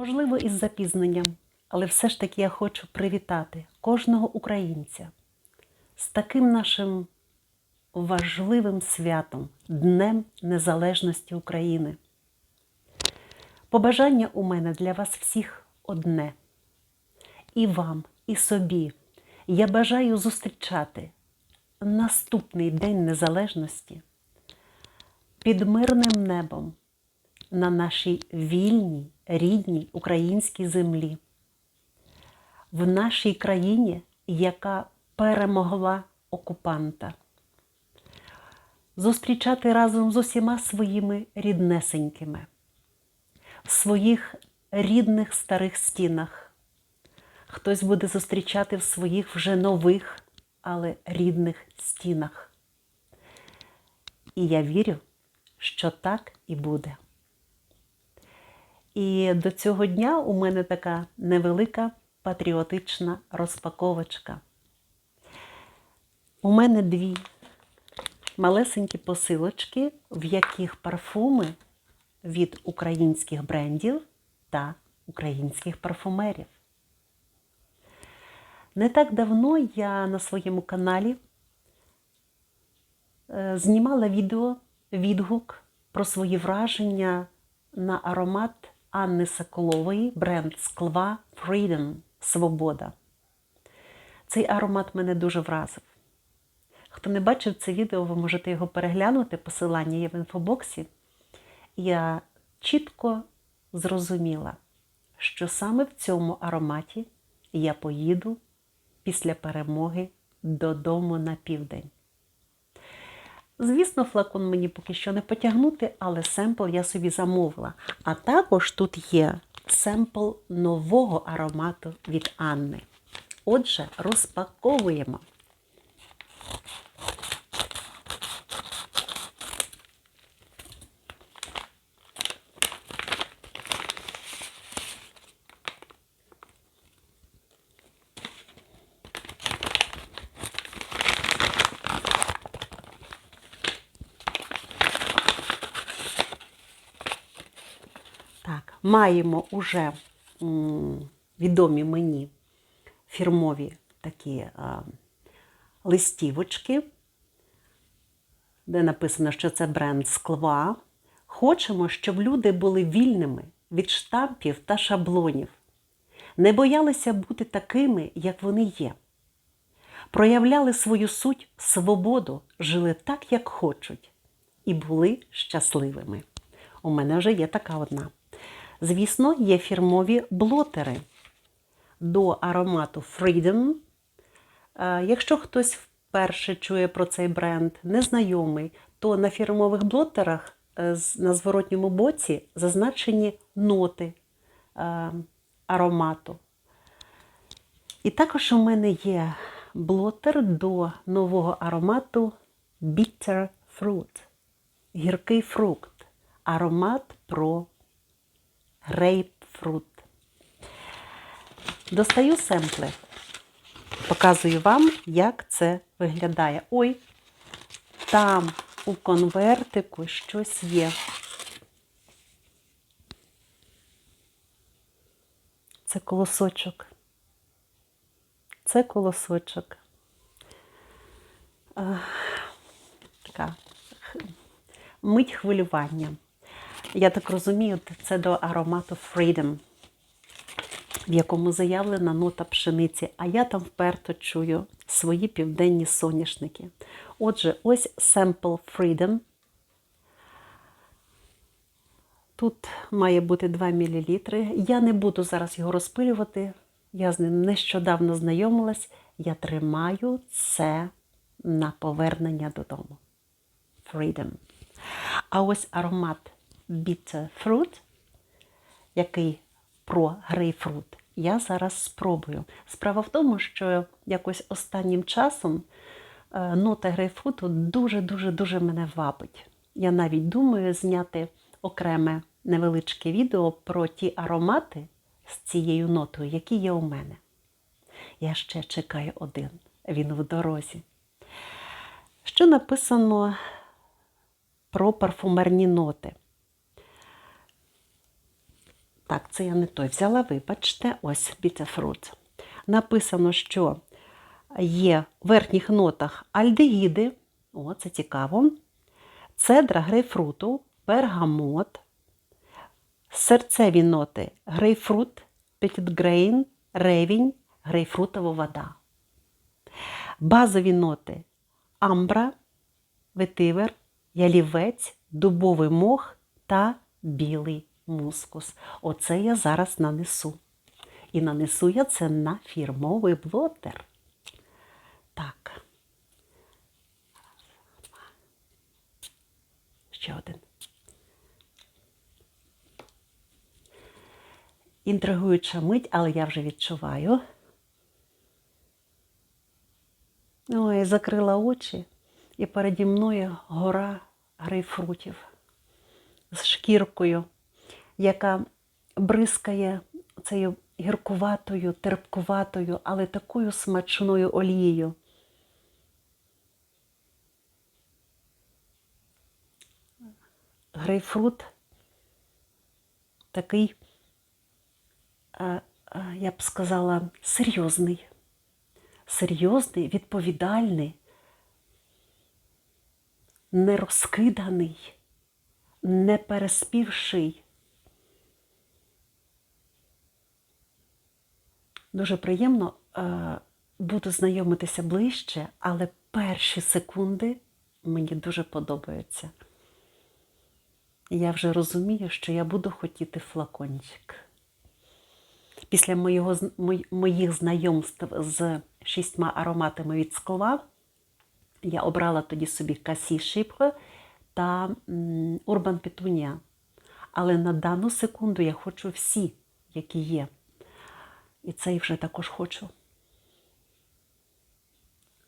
Можливо, із запізненням, але все ж таки я хочу привітати кожного українця з таким нашим важливим святом Днем Незалежності України. Побажання у мене для вас всіх одне. І вам, і собі я бажаю зустрічати наступний День Незалежності під мирним небом на нашій вільній, рідній українській землі, в нашій країні, яка перемогла окупанта, зустрічати разом з усіма своїми ріднесенькими, в своїх рідних старих стінах. Хтось буде зустрічати в своїх вже нових, але рідних стінах. І я вірю, що так і буде. І до цього дня у мене така невелика патріотична розпаковочка. У мене дві малесенькі посилочки, в яких парфуми від українських брендів та українських парфумерів. Не так давно я на своєму каналі е, знімала відео, відгук про свої враження на аромат Анни Соколової, бренд Склва Freedom Свобода. Цей аромат мене дуже вразив. Хто не бачив це відео, ви можете його переглянути. Посилання є в інфобоксі. Я чітко зрозуміла, що саме в цьому ароматі я поїду після перемоги додому на південь. Звісно, флакон мені поки що не потягнути, але семпл я собі замовила. А також тут є семпл нового аромату від Анни. Отже, розпаковуємо. Так, маємо уже відомі мені фірмові такі листівочки, де написано, що це бренд Склва. Хочемо, щоб люди були вільними від штампів та шаблонів, не боялися бути такими, як вони є. Проявляли свою суть, свободу, жили так, як хочуть, і були щасливими. У мене вже є така одна. Звісно, є фірмові блотери до аромату Freedom. Е, Якщо хтось вперше чує про цей бренд, незнайомий, то на фірмових блотерах е, на зворотньому боці зазначені ноти е, аромату. І також у мене є блотер до нового аромату Bitter Fruit. Гіркий фрукт. Аромат про грейпфрут. Достаю семпли. Показую вам, як це виглядає. Ой, там у конвертику щось є. Це колосочок. Це колосочок. А, така мить хвилювання. Я так розумію, це до аромату Freedom, в якому заявлена нота пшениці, а я там вперто чую свої південні соняшники. Отже, ось семпл Freedom. Тут має бути 2 мл. Я не буду зараз його розпилювати. Я з ним нещодавно знайомилась. Я тримаю це на повернення додому. Freedom. А ось аромат Bitter який про грейпфрут, я зараз спробую. Справа в тому, що якось останнім часом е, нота грейпфруту дуже-дуже-дуже мене вабить. Я навіть думаю зняти окреме невеличке відео про ті аромати з цією нотою, які є у мене. Я ще чекаю один. Він в дорозі. Що написано про парфумерні ноти? Так, це я не той. Взяла, вибачте, ось біцефрут. Написано, що є в верхніх нотах альдегіди, о, це цікаво, цедра грейпфруту, бергамот, серцеві ноти грейпфрут, петітгрейн, ревінь, грейпфрутова вода. Базові ноти амбра, ветивер, ялівець, дубовий мох та білий мускус. Оце я зараз нанесу. І нанесу я це на фірмовий блотер. Так. Ще один. Інтригуюча мить, але я вже відчуваю. Ой, закрила очі, і переді мною гора грейпфрутів з шкіркою, яка бризкає цією гіркуватою, терпкуватою, але такою смачною олією. Грейпфрут такий, я б сказала, серйозний серйозний, відповідальний, не розкиданий, не переспівший. Дуже приємно е, буду знайомитися ближче, але перші секунди мені дуже подобаються. Я вже розумію, що я буду хотіти флакончик. Після моєго, моїх знайомств з шістьма ароматами від скла я обрала тоді собі Касі Шипре та Урбан Петунія. Але на дану секунду я хочу всі, які є. І цей вже також хочу.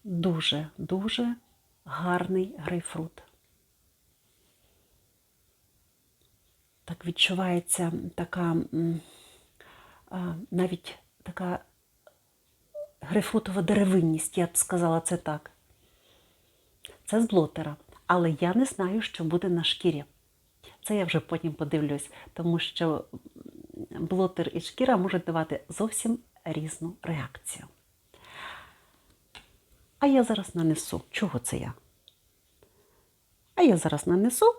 Дуже, дуже гарний грейпфрут. Так відчувається така навіть така грейпфрутова деревинність, я б сказала це так. Це з блотера, але я не знаю, що буде на шкірі. Це я вже потім подивлюсь, тому що блотер і шкіра можуть давати зовсім різну реакцію. А я зараз нанесу. Чого це я? А я зараз нанесу,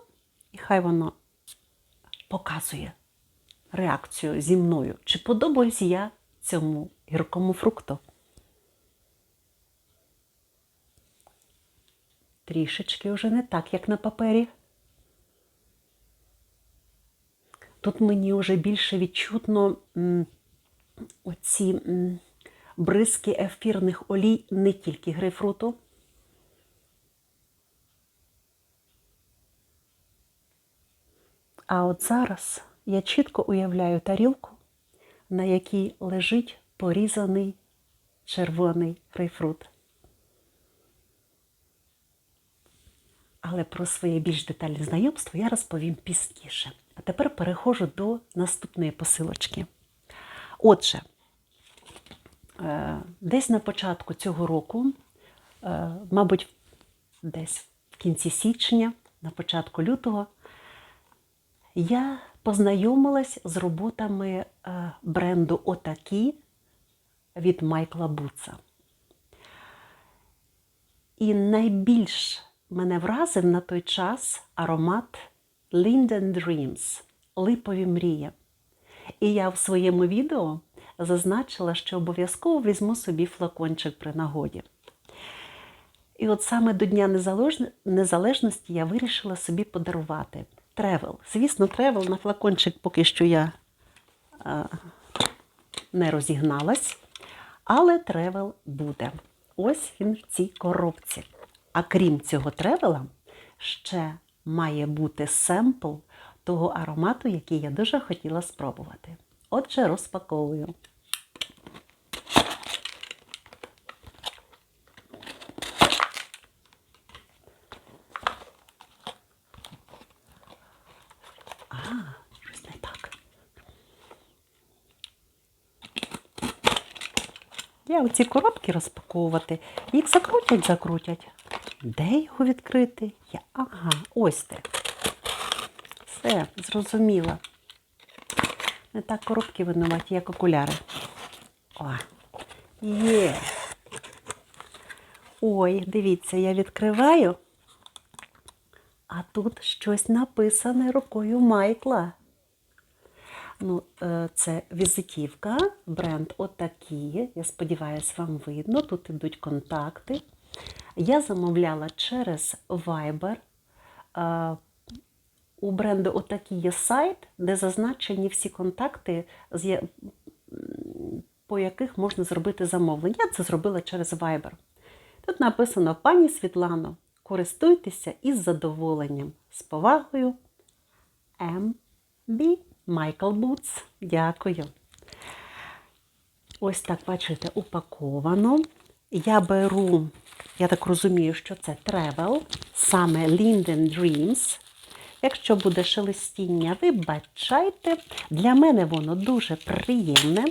і хай воно показує реакцію зі мною. Чи подобаюсь я цьому гіркому фрукту? Трішечки вже не так, як на папері. Тут мені вже більше відчутно оці бризки ефірних олій не тільки грейпфруту. А от зараз я чітко уявляю тарілку, на якій лежить порізаний червоний грейпфрут. Але про своє більш детальне знайомство я розповім пізніше. А тепер переходжу до наступної посилочки. Отже, е, десь на початку цього року, е, мабуть, десь в кінці січня, на початку лютого, я познайомилась з роботами е, бренду Отакі від Майкла Буца. І найбільш мене вразив на той час аромат Linden Dreams Липові мрії. І я в своєму відео зазначила, що обов'язково візьму собі флакончик при нагоді. І от саме до Дня Незалежності я вирішила собі подарувати тревел. Звісно, тревел на флакончик поки що я е, не розігналась, але тревел буде. Ось він в цій коробці. А крім цього тревела, ще має бути семпл того аромату, який я дуже хотіла спробувати. Отже, розпаковую. Я оці коробки розпаковувати. Їх закрутять, закрутять. Де його відкрити? Я... Ага, ось те. Все, зрозуміла. Не так коробки винуваті, як окуляри. О, є. Ой, дивіться, я відкриваю, а тут щось написане рукою Майкла. Ну, е, це візитівка, бренд отакі. Я сподіваюся, вам видно. Тут ідуть контакти. Я замовляла через Viber. Е, У бренду отакий є сайт, де зазначені всі контакти, по яких можна зробити замовлення. Я це зробила через Viber. Тут написано: пані Світлано, користуйтеся із задоволенням. З повагою, М.Б. Майкл Бутс. Дякую. Ось так, бачите, упаковано. Я беру, я так розумію, що це тревел, саме Linden Dreams. Якщо буде шелестіння, вибачайте. Для мене воно дуже приємне,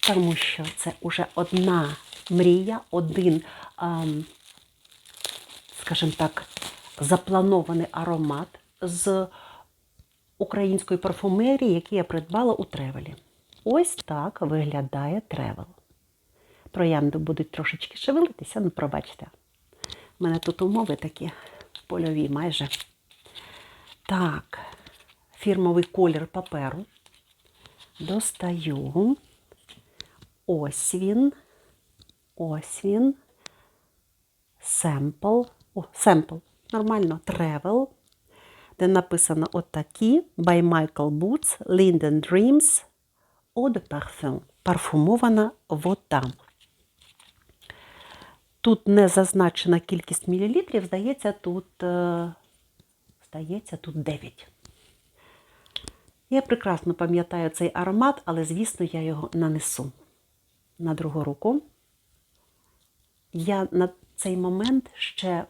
тому що це вже одна мрія, один, скажімо так, запланований аромат з української парфумерії, який я придбала у тревелі. Ось так виглядає тревел. Троянди будуть трошечки шевелитися, ну пробачте. У мене тут умови такі польові майже. Так, фірмовий колір паперу. Достаю. Ось він. Ось він. Семпл. О, семпл. Нормально. Travel. Де написано отакі. By Michael Boots. Linden Dreams. Eau de Parfum. Парфумована вода. Тут не зазначена кількість мілілітрів, здається, тут, е, здається, тут 9. Я прекрасно пам'ятаю цей аромат, але, звісно, я його нанесу на другу руку. Я на цей момент ще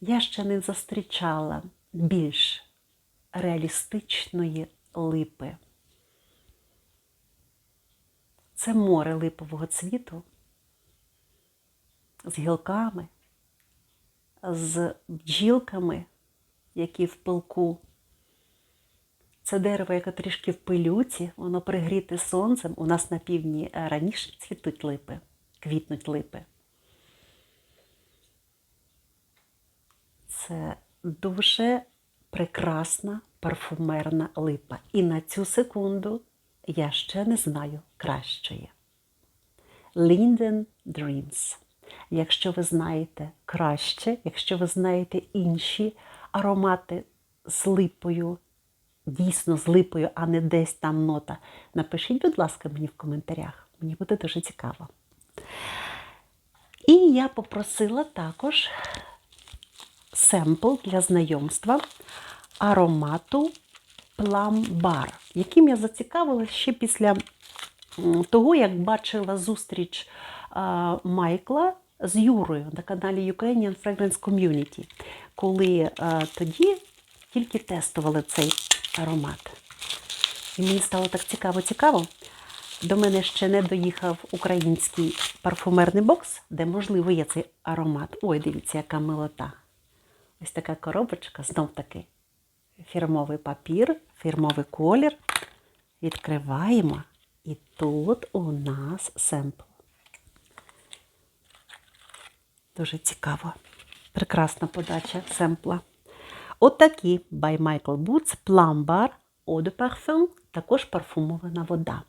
я ще не зустрічала більш реалістичної липи. Це море липового цвіту з гілками, з бджілками, які в пилку. Це дерево, яке трішки в пилюці, воно пригріте сонцем. У нас на півдні е, раніше цвітуть липи, квітнуть липи. Це дуже прекрасна парфумерна липа. І на цю секунду я ще не знаю кращої. Linden Dreams. Якщо ви знаєте краще, якщо ви знаєте інші аромати з липою, дійсно з липою, а не десь там нота, напишіть, будь ласка, мені в коментарях. Мені буде дуже цікаво. І я попросила також семпл для знайомства аромату Bar, яким я зацікавилася ще після того, як бачила зустріч Майкла з Юрою на каналі Ukrainian Fragrance Community, коли тоді тільки тестували цей аромат. І мені стало так цікаво-цікаво. До мене ще не доїхав український парфумерний бокс, де, можливо, є цей аромат. Ой, дивіться, яка милота. Ось така коробочка, знов таки. Фірмовий папір, фірмовий колір. Відкриваємо. І тут у нас семпл. Дуже цікаво. Прекрасна подача семпла. Отакі by Michael Boots Plum Bar Eau de Parfum, також парфумована вода.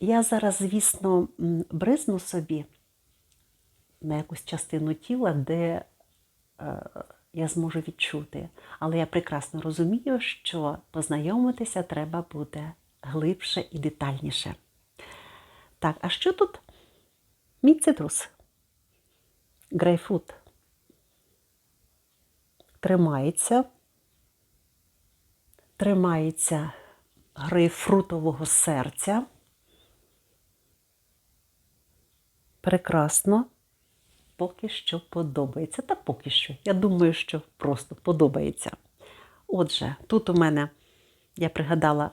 Я зараз, звісно, бризну собі на якусь частину тіла, де е, я зможу відчути. Але я прекрасно розумію, що познайомитися треба буде глибше і детальніше. Так, а що тут? Мій цитрус. Грейпфрут. Тримається. Тримається грейпфрутового серця. Прекрасно. Поки що подобається. Та поки що. Я думаю, що просто подобається. Отже, тут у мене я пригадала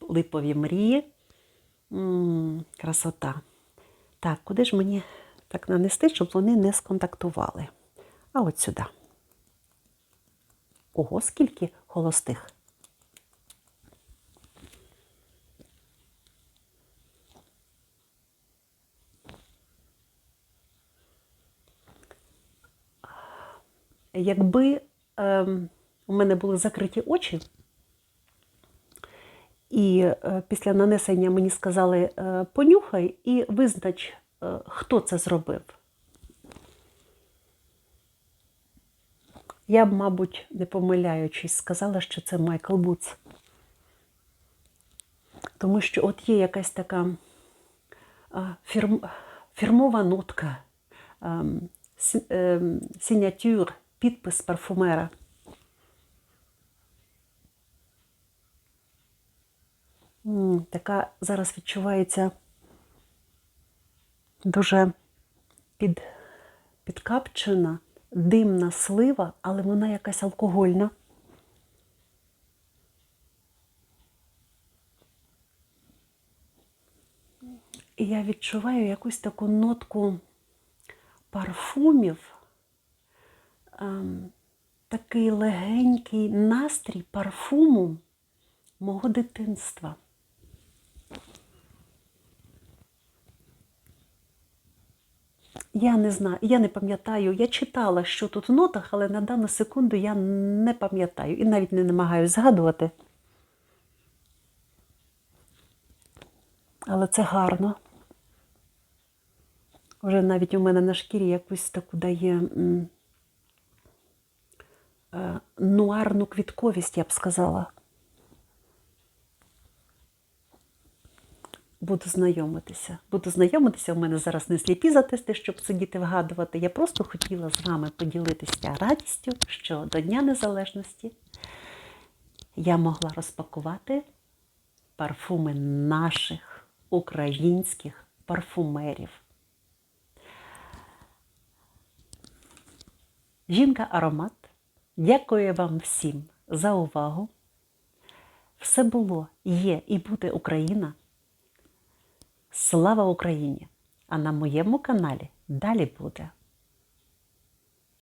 липові мрії. М, красота. Так, куди ж мені так нанести, щоб вони не сконтактували? А от сюди. Ого, скільки холостих. Якби ем, у мене були закриті очі, і е, після нанесення мені сказали е, понюхай і визнач, е, хто це зробив. Я б, мабуть, не помиляючись, сказала, що це Майкл Буц. Тому що от є якась така фірм, фірмова нотка, ем, ем, сінятюр, підпис парфумера. Така зараз відчувається дуже під, підкапчена, димна слива, але вона якась алкогольна. І я відчуваю якусь таку нотку парфумів, такий легенький настрій парфуму мого дитинства. Я не знаю, я не пам'ятаю. Я читала, що тут в нотах, але на дану секунду я не пам'ятаю і навіть не намагаюся згадувати. Але це гарно. Вже навіть у мене на шкірі якусь таку дає нуарну квітковість, я б сказала. Буду знайомитися. Буду знайомитися. У мене зараз не сліпі затести, щоб сидіти вгадувати. Я просто хотіла з вами поділитися радістю, що до Дня Незалежності я могла розпакувати парфуми наших українських парфумерів. Жінка Аромат. Дякую вам всім за увагу. Все було, є і буде Україна. Слава Україні! А на моєму каналі далі буде.